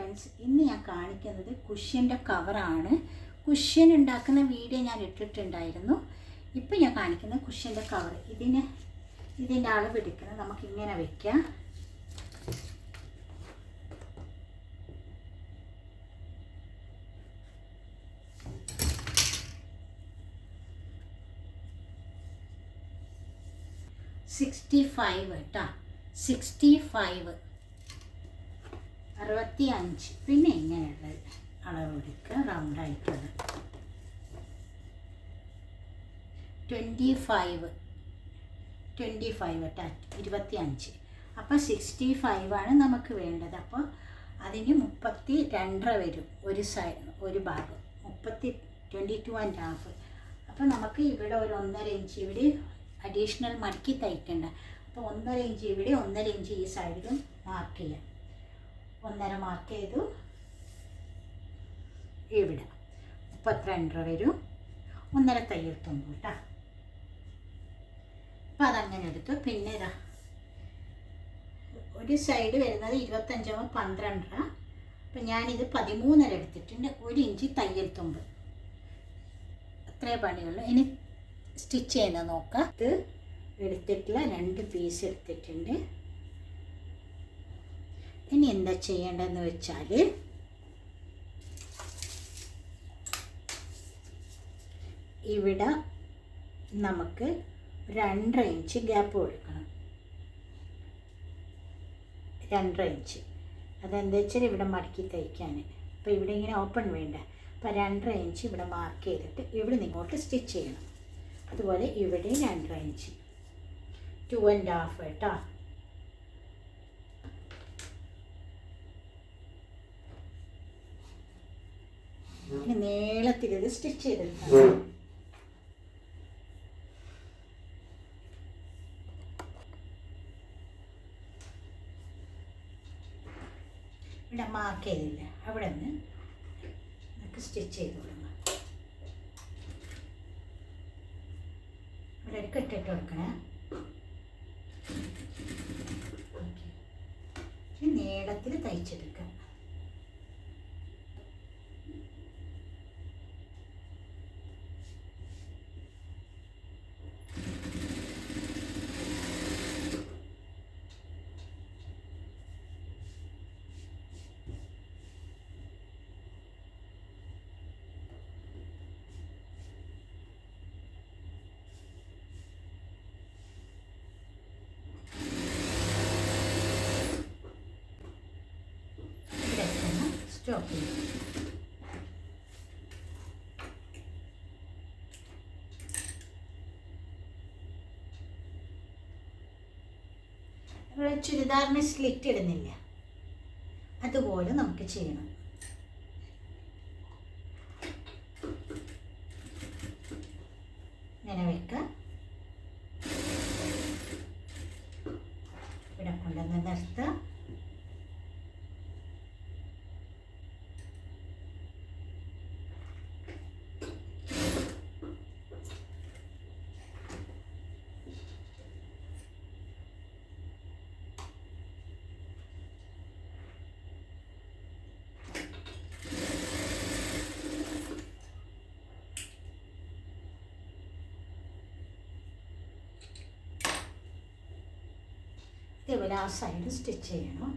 Friends ഇന്ന് ഞാൻ കാണിക്കുന്നത് കുഷ്യന്റെ കവറാണ് കുഷ്യൻ ഉണ്ടാക്കുന്ന വീഡിയോ ഞാൻ ഇട്ടിട്ടുണ്ടായിരുന്നു. ഇപ്പം ഞാൻ കാണിക്കുന്ന കുഷ്യന്റെ കവർ ഇതിന് ഇതിന്റെ അളവ് എടുക്കുന്നത് നമുക്ക് ഇങ്ങനെ വെക്കാം. സിക്സ്റ്റി ഫൈവ് കേട്ടോ സിക്സ്റ്റി ഫൈവ് അറുപത്തി അഞ്ച് പിന്നെ ഇങ്ങനെയുള്ള അളവെടുക്കുക റൗണ്ടായിട്ടുള്ളത് ട്വന്റി ഫൈവ് ട്വന്റി ഫൈവ് കേട്ടോ ഇരുപത്തി അഞ്ച് അപ്പോൾ സിക്സ്റ്റി ഫൈവ് ആണ് നമുക്ക് വേണ്ടത്. അപ്പോൾ അതിന് മുപ്പത്തി രണ്ടര വരും ഒരു സൈഡ് ഒരു ഭാഗം. മുപ്പത്തി ട്വന്റി ടു ആൻഡ് ഹാഫ്. അപ്പോൾ നമുക്ക് ഇവിടെ ഒരു ഒന്നര ഇഞ്ച് ഇവിടെ അഡീഷണൽ മടക്കി തയ്ക്കണ്ട. അപ്പോൾ ഒന്നര ഇഞ്ച് ഇവിടെ ഒന്നര ഇഞ്ച് ഈ സൈഡിലും മാർക്ക് ചെയ്യാം. ഒന്നര മാർക്ക് ചെയ്തു. ഇവിടെ. മുപ്പത്തിരണ്ടര വരും? ഒന്നര തയ്യൽ തന്നു കേട്ടോ അപ്പം അതങ്ങനെ എടുത്തു. പിന്നെ ഇതാ. ഒരു സൈഡ് വരുന്നത് ഇരുപത്തഞ്ചാവും പന്ത്രണ്ടര അപ്പം ഞാനിത് പതിമൂന്നര എടുത്തിട്ടുണ്ട്. ഒരു ഇഞ്ച് തയ്യൽ തുമ്പ് അത്രേ പണിയുള്ളൂ. ഇനി സ്റ്റിച്ച് ചെയ്യുന്നത് നോക്കാം. ഇത് എടുത്തിട്ടുള്ള രണ്ട് പീസ് എടുത്തിട്ടുണ്ട്. ഇനി എന്താ ചെയ്യേണ്ടതെന്ന് വെച്ചാൽ ഇവിടെ നമുക്ക് രണ്ടര ഇഞ്ച് ഗ്യാപ്പ് കൊടുക്കണം. രണ്ടര ഇഞ്ച് അതെന്താ വെച്ചാൽ ഇവിടെ മടക്കി തയ്ക്കാൻ അപ്പോൾ ഇവിടെ ഇങ്ങനെ ഓപ്പൺ വേണ്ട. അപ്പോൾ രണ്ടര ഇഞ്ച് ഇവിടെ മാർക്ക് ചെയ്തിട്ട് ഇവിടെ നിങ്ങോട്ട് സ്റ്റിച്ച് ചെയ്യണം. അതുപോലെ ഇവിടെയും രണ്ടര ഇഞ്ച് ടു ആൻഡ് ഹാഫ് കേട്ടോ ഇനി നീളത്തിൽ സ്റ്റിച്ച് ചെയ്തെടുക്കാം. ഇവിടെ മാർക്ക് ചെയ്തില്ല? അവിടെ നിന്ന് നമുക്ക് സ്റ്റിച്ച് ചെയ്ത് കൊടുക്കണം ഇവിടെ ഒരു കെട്ടിട്ട് കൊടുക്കണേ. നീളത്തിൽ തയ്ച്ചെടുക്കാം ഇവിടെ സ്റ്റോപ്പ് ചെയ്യും. ചുരിദാറിന് സ്ലിറ്റ് ഇടുന്നില്ല. അതുപോലെ നമുക്ക് ചെയ്യണം. ഇങ്ങനെ വെക്കാം. ഇവിടെ കൊണ്ടുവന്ന് നിർത്താം. ഇതേപോലെ ആ സൈഡ് സ്റ്റിച്ച് ചെയ്യണം.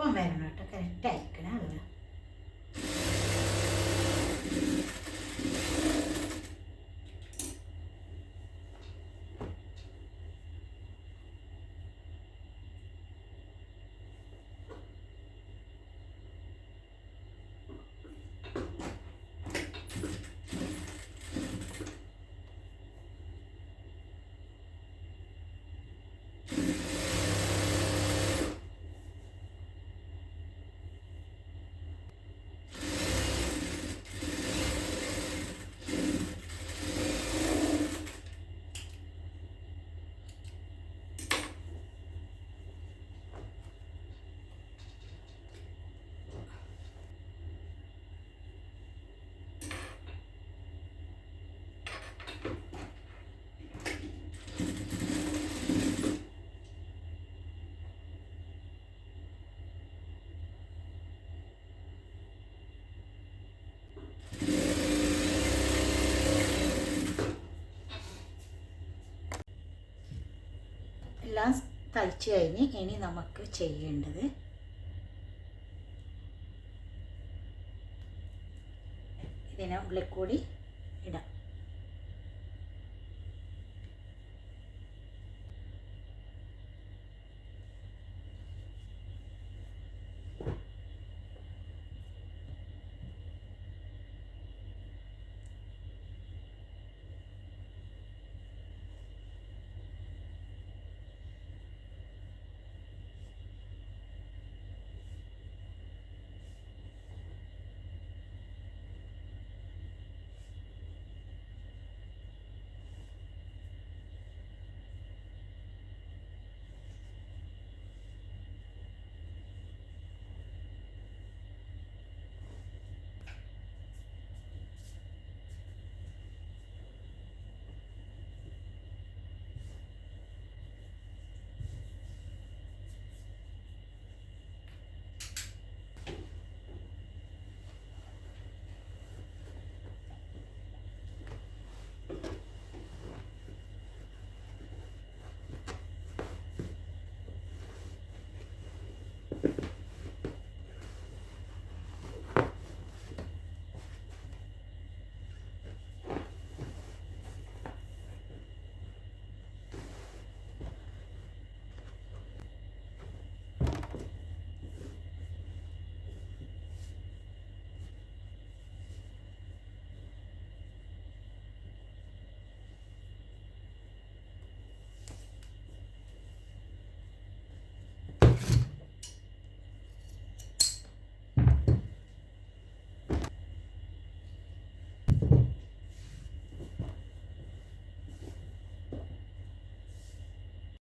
ഒപ്പം വരണം കേട്ടോ. കറക്റ്റ് തയ്ച്ച് കഴിഞ്ഞ് ഇനി നമുക്ക് ചെയ്യേണ്ടത് ഇതിനുള്ളിൽ കൂടി